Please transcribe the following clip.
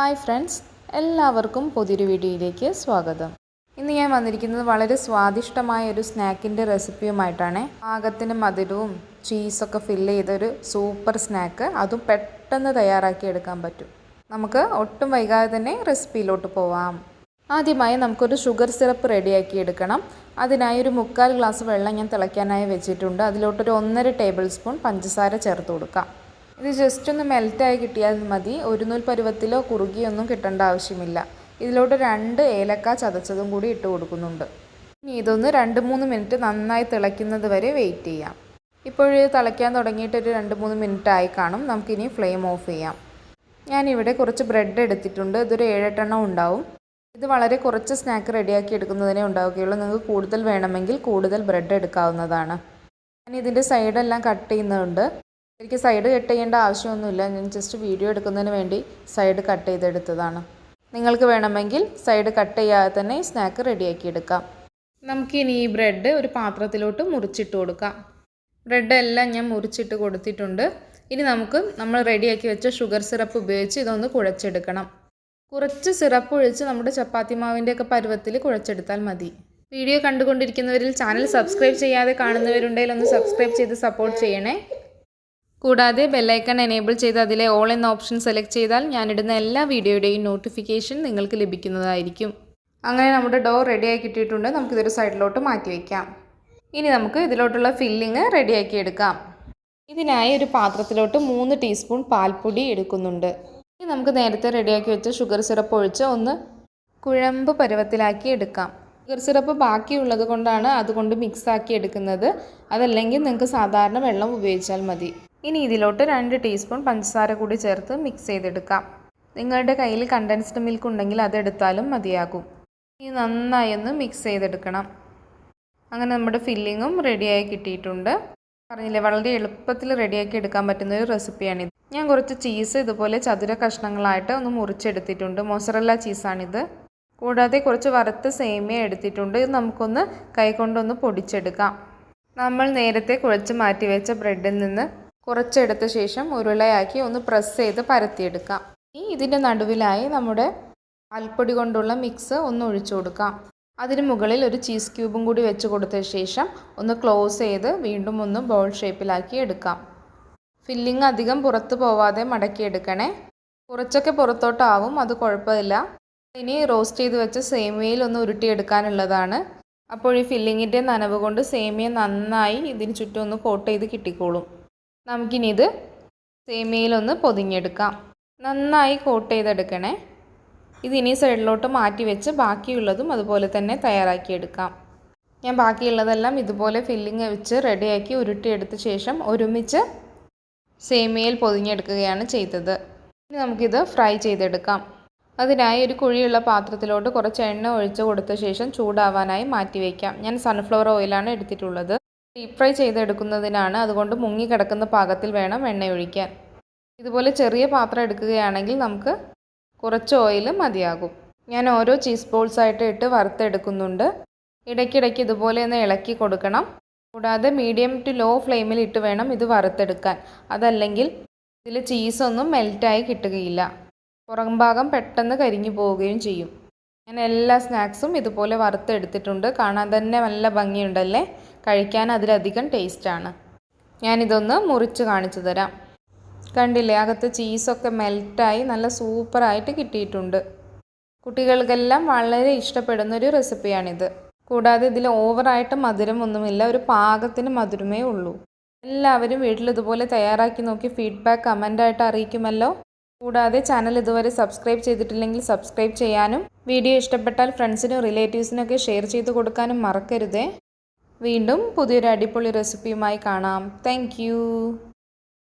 Hi friends എല്ലാവർക്കും പുതിയൊരു വീഡിയോയിലേക്ക് സ്വാഗതം. ഇന്ന് ഞാൻ വന്നിരിക്കുന്നത് വളരെ സ്വാദിഷ്ടമായ ഒരു സ്നാക്കിന്റെ റെസിപ്പിയുമായിട്ടാണ്. പാകത്തിന് മധുരവും ചീസൊക്കെ ഫില്ല് ചെയ്തൊരു സൂപ്പർ സ്നാക്ക്. അതും പെട്ടെന്ന് തയ്യാറാക്കി എടുക്കാൻ പറ്റും. നമുക്ക് ഒട്ടും വൈകാതെ തന്നെ റെസിപ്പിയിലോട്ട് പോവാം. ആദ്യമായി നമുക്കൊരു ഷുഗർ സിറപ്പ് റെഡിയാക്കി എടുക്കണം. അതിനായി ഒരു മുക്കാൽ ഗ്ലാസ് വെള്ളം ഞാൻ തിളയ്ക്കാനായി വെച്ചിട്ടുണ്ട്. അതിലോട്ടൊരു ഒന്നര ടേബിൾ സ്പൂൺ പഞ്ചസാര ചേർത്ത് കൊടുക്കാം. ഇത് ജസ്റ്റ് ഒന്ന് മെൽറ്റായി കിട്ടിയാൽ മതി. ഒരു നൂൽ പരുവത്തിലോ കുറുകിയൊന്നും കിട്ടേണ്ട ആവശ്യമില്ല. ഇതിലോട്ട് രണ്ട് ഏലക്ക ചതച്ചതും കൂടി ഇട്ട് കൊടുക്കുന്നുണ്ട്. ഇനി ഇതൊന്ന് രണ്ട് മൂന്ന് മിനിറ്റ് നന്നായി തിളയ്ക്കുന്നത് വരെ വെയിറ്റ് ചെയ്യാം. ഇപ്പോഴേ തിളയ്ക്കാൻ തുടങ്ങിയിട്ട് ഒരു രണ്ട് മൂന്ന് മിനിറ്റ് ആയി കാണും. നമുക്കിനി ഫ്ലെയിം ഓഫ് ചെയ്യാം. ഞാനിവിടെ കുറച്ച് ബ്രെഡ് എടുത്തിട്ടുണ്ട്. ഇതൊരു ഏഴെട്ടെണ്ണം ഉണ്ടാവും. ഇത് വളരെ കുറച്ച് സ്നാക്ക് റെഡിയാക്കി എടുക്കുന്നതിനേ ഉണ്ടാവുകയുള്ളൂ. നിങ്ങൾക്ക് കൂടുതൽ വേണമെങ്കിൽ കൂടുതൽ ബ്രെഡ് എടുക്കാവുന്നതാണ്. ഞാൻ ഇതിന്റെ സൈഡെല്ലാം കട്ട് ചെയ്യുന്നുണ്ട്. എനിക്ക് സൈഡ് കട്ട് ചെയ്യേണ്ട ആവശ്യമൊന്നുമില്ല. ഞാൻ ജസ്റ്റ് വീഡിയോ എടുക്കുന്നതിന് വേണ്ടി സൈഡ് കട്ട് ചെയ്തെടുത്തതാണ്. നിങ്ങൾക്ക് വേണമെങ്കിൽ സൈഡ് കട്ട് ചെയ്യാതെ തന്നെ ഈ സ്നാക്ക് റെഡിയാക്കി എടുക്കാം. നമുക്കിനി ഈ ബ്രെഡ് ഒരു പാത്രത്തിലോട്ട് മുറിച്ചിട്ട് കൊടുക്കാം. ബ്രെഡ് എല്ലാം ഞാൻ മുറിച്ചിട്ട് കൊടുത്തിട്ടുണ്ട്. ഇനി നമുക്ക് നമ്മൾ റെഡിയാക്കി വെച്ച ഷുഗർ സിറപ്പ് ഉപയോഗിച്ച് ഇതൊന്ന് കുഴച്ചെടുക്കണം. കുറച്ച് സിറപ്പ് ഒഴിച്ച് നമ്മുടെ ചപ്പാത്തി മാവിന്റെയൊക്കെ പരുവത്തിൽ കുഴച്ചെടുത്താൽ മതി. വീഡിയോ കണ്ടുകൊണ്ടിരിക്കുന്നവരിൽ ചാനൽ സബ്സ്ക്രൈബ് ചെയ്യാതെ കാണുന്നവരുണ്ടെങ്കിൽ ഒന്ന് സബ്സ്ക്രൈബ് ചെയ്ത് സപ്പോർട്ട് ചെയ്യണേ. കൂടാതെ ബെല്ലൈക്കൺ എനേബിൾ ചെയ്ത് അതിലെ ഓൾ എന്ന ഓപ്ഷൻ സെലക്ട് ചെയ്താൽ ഞാനിടുന്ന എല്ലാ വീഡിയോയുടെയും നോട്ടിഫിക്കേഷൻ നിങ്ങൾക്ക് ലഭിക്കുന്നതായിരിക്കും. അങ്ങനെ നമ്മുടെ ഡോർ റെഡിയായി കിട്ടിയിട്ടുണ്ട്. നമുക്കിതൊരു സൈഡിലോട്ട് മാറ്റി വയ്ക്കാം ഇനി നമുക്ക് ഇതിലോട്ടുള്ള ഫില്ലിങ് റെഡിയാക്കി എടുക്കാം. ഇതിനായി ഒരു പാത്രത്തിലോട്ട് മൂന്ന് ടീസ്പൂൺ പാൽപ്പൊടി എടുക്കുന്നുണ്ട്. ഇനി നമുക്ക് നേരത്തെ റെഡിയാക്കി വെച്ച ഷുഗർ സിറപ്പ് ഒഴിച്ച് ഒന്ന് കുഴമ്പ് പരുവത്തിലാക്കി എടുക്കാം. ഷുഗർ സിറപ്പ് ബാക്കിയുള്ളത് കൊണ്ടാണ് അതുകൊണ്ട് മിക്സാക്കി എടുക്കുന്നത്. അതല്ലെങ്കിൽ നിങ്ങൾക്ക് സാധാരണ വെള്ളം ഉപയോഗിച്ചാൽ മതി. ഇനി ഇതിലോട്ട് രണ്ട് ടീസ്പൂൺ പഞ്ചസാര കൂടി ചേർത്ത് മിക്സ് ചെയ്തെടുക്കാം. നിങ്ങളുടെ കയ്യിൽ കണ്ടൻസ്ഡ് മിൽക്ക് ഉണ്ടെങ്കിൽ അതെടുത്താലും മതിയാകും. ഇനി നന്നായി ഒന്ന് മിക്സ് ചെയ്തെടുക്കണം. അങ്ങനെ നമ്മുടെ ഫില്ലിങ്ങും റെഡിയായി കിട്ടിയിട്ടുണ്ട്. പറഞ്ഞില്ലേ വളരെ എളുപ്പത്തിൽ റെഡിയാക്കി എടുക്കാൻ പറ്റുന്ന ഒരു റെസിപ്പിയാണിത് ഞാൻ കുറച്ച് ചീസ് ഇതുപോലെ ചതുര കഷ്ണങ്ങളായിട്ട് ഒന്ന് മുറിച്ചെടുത്തിട്ടുണ്ട്. മൊസറല്ല ചീസാണിത് കൂടാതെ കുറച്ച് വറുത്ത സേമിയ എടുത്തിട്ടുണ്ട്. ഇത് നമുക്കൊന്ന് കൈകൊണ്ടൊന്ന് പൊടിച്ചെടുക്കാം. നമ്മൾ നേരത്തെ കുഴച്ച് മാറ്റി വെച്ച ബ്രെഡിൽ നിന്ന് കുറച്ചെടുത്ത ശേഷം ഉരുളയാക്കി ഒന്ന് പ്രസ് ചെയ്ത് പരത്തിയെടുക്കാം. ഇനി ഇതിന്റെ നടുവിലായി നമ്മുടെ അൽപ്പൊടി കൊണ്ടുള്ള മിക്സ് ഒന്ന് ഒഴിച്ചു കൊടുക്കാം. അതിന് മുകളിൽ ഒരു ചീസ് ക്യൂബും കൂടി വെച്ച് കൊടുത്ത ശേഷം ഒന്ന് ക്ലോസ് ചെയ്ത് വീണ്ടും ഒന്ന് ബോൾ ഷേപ്പിലാക്കി എടുക്കാം. ഫില്ലിങ് അധികം പുറത്ത് പോവാതെ മടക്കിയെടുക്കണേ കുറച്ചൊക്കെ പുറത്തോട്ടാവും അത് കുഴപ്പമില്ല. ഇനി റോസ്റ്റ് ചെയ്ത് വെച്ച സേമിയയിൽ ഒന്ന് ഉരുട്ടിയെടുക്കാനുള്ളതാണ്. അപ്പോൾ ഈ ഫില്ലിങ്ങിന്റെ നനവ് കൊണ്ട് സേമിയ നന്നായി ഇതിന് ചുറ്റും ഒന്ന് കോട്ട് ചെയ്ത് കിട്ടിക്കോളും. നമുക്കിനി ഇത് സേമിയയിലൊന്ന് പൊതിഞ്ഞെടുക്കാം. നന്നായി കോട്ട് ചെയ്തെടുക്കണേ. ഇതിനി സൈഡിലോട്ട് മാറ്റി വെച്ച് ബാക്കിയുള്ളതും അതുപോലെ തന്നെ തയ്യാറാക്കിയെടുക്കാം. ഞാൻ ബാക്കിയുള്ളതെല്ലാം ഇതുപോലെ ഫില്ലിങ് വെച്ച് റെഡിയാക്കി ഉരുട്ടിയെടുത്ത ശേഷം ഒരുമിച്ച് സേമിയയിൽ പൊതിഞ്ഞെടുക്കുകയാണ് ചെയ്തത്. ഇനി നമുക്കിത് ഫ്രൈ ചെയ്തെടുക്കാം. അതിനായി ഒരു കുഴിയുള്ള പാത്രത്തിലോട്ട് കുറച്ച് എണ്ണ ഒഴിച്ച് കൊടുത്ത ശേഷം ചൂടാവാനായി മാറ്റി വയ്ക്കാം ഞാൻ സൺഫ്ലവർ ഓയിലാണ് എടുത്തിട്ടുള്ളത്. ഡീപ് ഫ്രൈ ചെയ്തെടുക്കുന്നതിനാണ് അതുകൊണ്ട് മുങ്ങി കിടക്കുന്ന പാകത്തിൽ വേണം എണ്ണ ഒഴിക്കാൻ ഇതുപോലെ ചെറിയ പാത്രം എടുക്കുകയാണെങ്കിൽ നമുക്ക് കുറച്ച് ഓയിൽ മതിയാകും. ഞാൻ ഓരോ ചീസ് ബോൾസ് ആയിട്ട് ഇട്ട് വറുത്തെടുക്കുന്നുണ്ട്. ഇടയ്ക്കിടയ്ക്ക് ഇതുപോലെ ഒന്ന് ഇളക്കി കൊടുക്കണം. കൂടാതെ മീഡിയം ടു ലോ ഫ്ലെയിമിൽ ഇട്ട് വേണം ഇത് വറുത്തെടുക്കാൻ. അതല്ലെങ്കിൽ ഇതിൽ ചീസൊന്നും മെൽറ്റായി കിട്ടുകയില്ല. പുറം ഭാഗം പെട്ടെന്ന് കരിഞ്ഞു പോവുകയും ചെയ്യും. ഞാൻ എല്ലാ സ്നാക്സും ഇതുപോലെ വറുത്തെടുത്തിട്ടുണ്ട്. കാണാൻ തന്നെ നല്ല ഭംഗിയുണ്ടല്ലേ? കഴിക്കാൻ അതിലധികം ടേസ്റ്റാണ്. ഞാനിതൊന്ന് മുറിച്ച് കാണിച്ചു തരാം. കണ്ടില്ലേ അകത്ത് ചീസൊക്കെ മെൽറ്റായി നല്ല സൂപ്പറായിട്ട് കിട്ടിയിട്ടുണ്ട്. കുട്ടികൾക്കെല്ലാം വളരെ ഇഷ്ടപ്പെടുന്ന ഒരു റെസിപ്പിയാണിത്. കൂടാതെ ഇതിൽ ഓവറായിട്ട് മധുരമൊന്നുമില്ല ഒരു പാകത്തിന് മധുരമേ ഉള്ളൂ. എല്ലാവരും വീട്ടിൽ ഇതുപോലെ തയ്യാറാക്കി നോക്കി ഫീഡ്ബാക്ക് കമന്റായിട്ട് അറിയിക്കുമല്ലോ. കൂടാതെ ചാനൽ ഇതുവരെ സബ്സ്ക്രൈബ് ചെയ്തിട്ടില്ലെങ്കിൽ സബ്സ്ക്രൈബ് ചെയ്യാനും വീഡിയോ ഇഷ്ടപ്പെട്ടാൽ ഫ്രണ്ട്സിനും റിലേറ്റീവ്സിനൊക്കെ ഷെയർ ചെയ്ത് കൊടുക്കാനും മറക്കരുതേ. വീണ്ടും പുതിയൊരു അടിപൊളി റെസിപ്പിയുമായി കാണാം. താങ്ക്